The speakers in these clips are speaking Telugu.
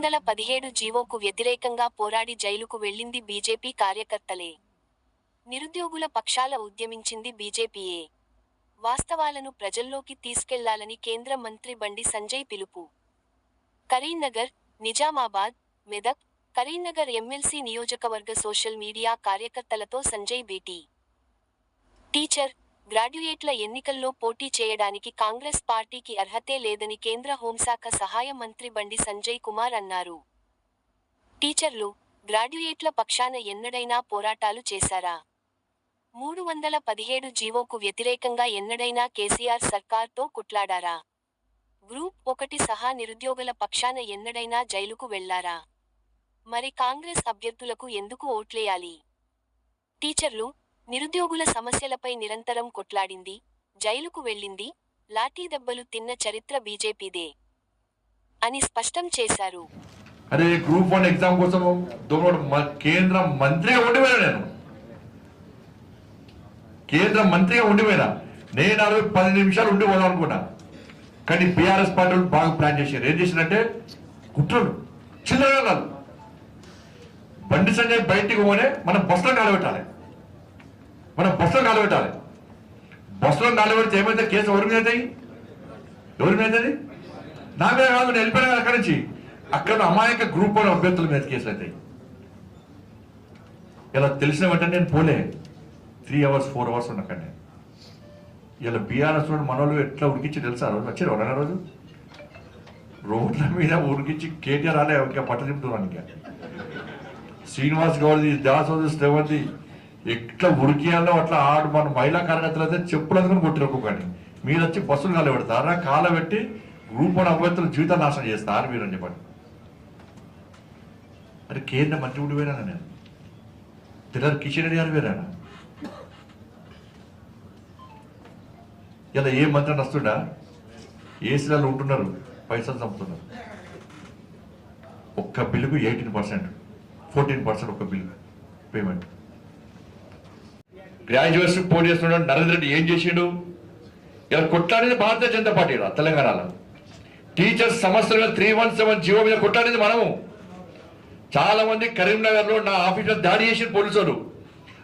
వందల పదిహేడు జీవోకు వ్యతిరేకంగా పోరాడి జైలుకు వెళ్ళింది బీజేపీ కార్యకర్తలే. నిరుద్యోగుల పక్షాల ఉద్యమించింది బీజేపీయే. వాస్తవాలను ప్రజల్లోకి తీసుకెళ్ళాలని కేంద్ర మంత్రి బండి సంజయ్ పిలుపు. కరీంనగర్ నిజామాబాద్ మెదక్ కరీంనగర్ ఎమ్మెల్సీ నియోజకవర్గ సోషల్ మీడియా కార్యకర్తలతో సంజయ్ భేటీ. టీచర్ గ్రాడ్యుయేట్ల ఎన్నికల్లో పోటీ చేయడానికి కాంగ్రెస్ పార్టీకి అర్హతే లేదని కేంద్ర హోంశాఖ సహాయ మంత్రి బండి సంజయ్ కుమార్ అన్నారు. టీచర్లు గ్రాడ్యుయేట్ల పక్షాన ఎన్నడైనా పోరాటాలు చేశారా? మూడు వందల పదిహేడు జీవోకు వ్యతిరేకంగా ఎన్నడైనా కేసీఆర్ సర్కార్తో కుట్లాడారా? గ్రూప్ ఒకటి సహా నిరుద్యోగుల పక్షాన ఎన్నడైనా జైలుకు వెళ్ళారా? మరి కాంగ్రెస్ అభ్యర్థులకు ఎందుకు ఓట్లేయాలి? టీచర్లు నిరుద్యోగుల సమస్యలపై నిరంతరం కొట్లాడింది జైలుకు వెళ్ళింది లాఠీ దెబ్బలు తిన్న చరిత్ర బీజేపీదే అని స్పష్టం చేశారు. అరే గ్రూప్ వన్ ఎగ్జామ్ కోసం కేంద్ర మంత్రి ఉండిపోయినా నేను. కేంద్ర మంత్రిగా ఉండిపోయినా నేను అరవై పది నిమిషాలు ఉండి పోదాం అనుకున్నా. కానీ బీఆర్ఎస్ పార్టీ బాగా ప్లాన్ చేశారు. ఏం చేశారంటే కుట్రలు. చిల్లర బండి సంజయ్ బయటికి పోనే మనం బస్సులో కాలబెట్టాలి మనం బస్సులో కాలబెట్టాలి బస్సులో కాలబెడితే ఏమైతే కేసు ఎవరి మీద అవుతాయి? ఎవరి మీద అవుతుంది? నా మీద కాదు నేను అక్కడి నుంచి. అక్కడ అమాయక గ్రూప్ వాళ్ళ అభ్యర్థుల మీద కేసులు అవుతాయి. ఇలా తెలిసిన వెంటనే నేను పోలే. త్రీ అవర్స్ ఫోర్ అవర్స్ ఉన్నా అక్కడ నేను ఇలా బీఆర్ఎస్ రోడ్ మనోళ్ళు ఎట్లా ఉడికించి తెలుసా? ఆ రోజు వచ్చారు ఎవరైనా రోజు? రోడ్ల మీద ఉడికించి కేటీఆర్ అనే ఇంకా పట్ట ఇంకా శ్రీనివాస్ గౌడ్ది దాసోది శ్రవంతి ఎట్లా ఉడికియాలో అట్లా ఆడు మన మహిళా కార్యకర్తలు అయితే చెప్పులు అందుకుని కొట్టిరు కానీ మీరు వచ్చి బస్సులు కాల పెడతారా కాల పెట్టి గ్రూప్ వన్ అభ్యర్థులు జీవితాలు నాశనం చేస్తారు మీరు అని చెప్పండి. అరే కేంద్ర మంత్రి ఉండి పోయినా నేను? తెల్లారు కిషన్ రెడ్డి గారు వేరానా? ఇలా ఏ మంత్రి అని వస్తుండా ఏసీలలో ఉంటున్నారు? పైసలు చంపుతున్నారు. ఒక్క బిల్లుకు ఎయిటీన్ పర్సెంట్ ఫోర్టీన్ పర్సెంట్ ఒక్క బిల్లు పేమెంట్. గ్రాడ్యుయేట్స్ పోటీ చేస్తున్నాడు నరేంద్ర రెడ్డి ఏం చేసిండు? ఇలా కొట్లాడేది భారతీయ జనతా పార్టీ తెలంగాణలో. టీచర్స్ సమస్యలు త్రీ వన్ సెవెన్ జీవో మీద కొట్లాడేది మనము. చాలా మంది కరీంనగర్లో నా ఆఫీస్లో దాడి చేసిన పోలీసులు.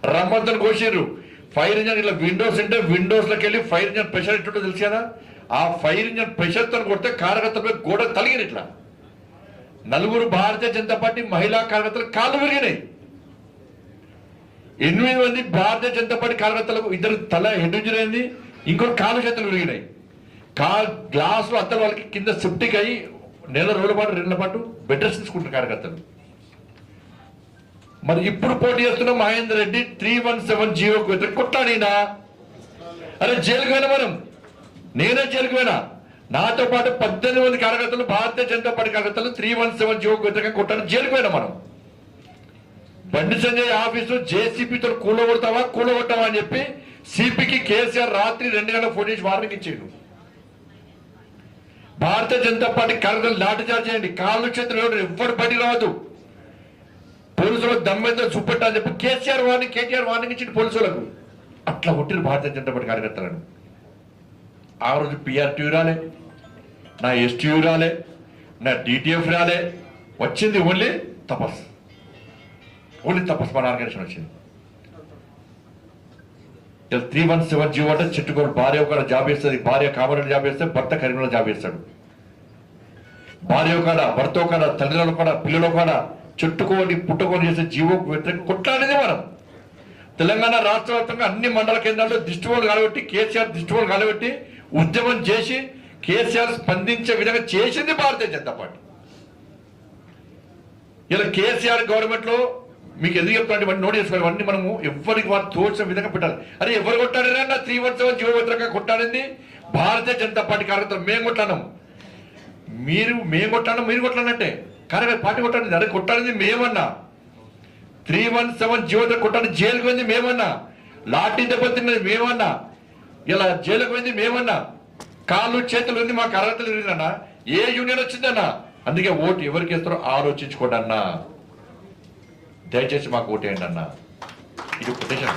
రమ్మంతను కోసిర్రు ఫైర్ ఇంజన్ ఇట్లా విండోస్ ఉంటే విండోస్లోకి వెళ్ళి ఫైర్ ఇంజన్ ప్రెషర్ ఎట్టుంటో తెలుసు కదా? ఆ ఫైర్ ఇంజన్ ప్రెషర్తో కొడితే కార్యకర్తలపై గోడ తలిగిన ఇట్లా. నలుగురు భారతీయ జనతా పార్టీ మహిళా కార్యకర్తలు కాళ్ళు విరిగినాయి. ఎనిమిది మంది భారతీయ జనతా పార్టీ కార్యకర్తలకు ఇద్దరు తల హెడ్ ఇంజరీ అయింది ఇంకొక కాలు చేతులు విరిగినాయి. కా గ్లాసులు అత్తలు వాళ్ళకి కింద సెప్టిక్ అయ్యి నెల రోజుల పాటు రెండు పాటు బెడ్ రెస్ట్ తీసుకుంటారు కార్యకర్తలు. మరి ఇప్పుడు పోటీ చేస్తున్న Mahender Reddy three one seven GO కొట్టాడినా అరే జైలుకు పోయినా మనం? నేనే జైలుకు పోయినా? నాతో పాటు పద్దెనిమిది మంది కార్యకర్తలు భారతీయ జనతా పార్టీ కార్యకర్తలు త్రీ వన్ సెవెన్ జీవో వ్యతిరేకంగా కొట్టాలని జైలుకు పోయినా మనం? బండి సంజయ్ ఆఫీసు జేసీపీతో కూలగొడతావా కూలగొట్టావా అని చెప్పి సిపికి కేసీఆర్ రాత్రి రెండు గంటల ఫోన్ చేసి వార్నింగ్ ఇచ్చేయడు భారతీయ జనతా పార్టీ కార్యకర్తలు లాఠీచార్జ్ చేయండి. కాళ్ళు చేతులు ఎవ్వరు బయటికి రావద్దు. పోలీసులకు దమ్మెంతో చూపెట్టా అని చెప్పి కేసీఆర్ వార్నింగ్ కేటీఆర్ వార్నింగ్ ఇచ్చింది పోలీసులకు. అట్లా కొట్టిరు భారతీయ జనతా పార్టీ కార్యకర్తలను. ఆ రోజు పిఆర్టీ రాలే నా ఎస్టీయూ రాలే నా డిటిఎఫ్ రాలే వచ్చింది ఓన్లీ తపస్సు. ఓన్లీ తపస్మాన్ ఆర్గనైజేషన్ వచ్చింది. త్రీ వన్ సెవెన్ జీవో అంటే చిట్టుకోడు భార్య ఒక జాబ్ చేస్తుంది భార్య కామరెడ్డి జాబ్ వేస్తే భర్త కరీంనగర్ జాబ్ వేస్తాడు భార్య ఒకడ భర్త ఒకడ తల్లిదండ్రులు ఒకడ పిల్లలు ఒకడ చుట్టుకోని పుట్టుకొని చేసే జీవోకు వ్యతిరేక కొట్లాడేది మనం. తెలంగాణ రాష్ట్ర వ్యాప్తంగా అన్ని మండల కేంద్రాల్లో దిష్టిబోలు కాలబెట్టి కేసీఆర్ దిష్టిబోలు కాలబెట్టి ఉద్యమం చేసి కేసీఆర్ స్పందించే విధంగా చేసింది భారతీయ జనతా పార్టీ. ఇలా కేసీఆర్ గవర్నమెంట్లో మీకు ఎందుకు చెప్తాను ఇవన్నీ నోట్ చేసుకోవాలి. ఇవన్నీ మనము ఎవరికి వారు తోచిన విధంగా పెట్టాలి. అరే ఎవరు కొట్టాడరా త్రీ వన్ సెవెన్ జీవో వ్యతిరేకంగా కొట్టాడింది భారతీయ జనతా పార్టీ కార్యకర్తలు మేము కొట్టాను. మీరు మేము కొట్టాను మీరు కొట్టానంటే. కార్యకర్త పార్టీ కొట్టాను అరే కొట్టాడింది మేమన్నా. త్రీ వన్ సెవెన్ జీవో కొట్టాను జైలుకు పోయింది మేమన్నా. లాఠీ దెబ్బతిన్నది మేమన్నా. ఇలా జైలుకు పోయింది మేమన్నా. కాళ్ళు చేతులు ఉంది మాకు కార్యకర్తలు విరిగినన్నా ఏ యూనియన్ వచ్చిందన్నా. అందుకే ఓటు ఎవరికి ఇస్తారో ఆలోచించుకోండి అన్నా. దయచేసి మాకు ఓటేయండి అన్న. ఇది ప్రదేశం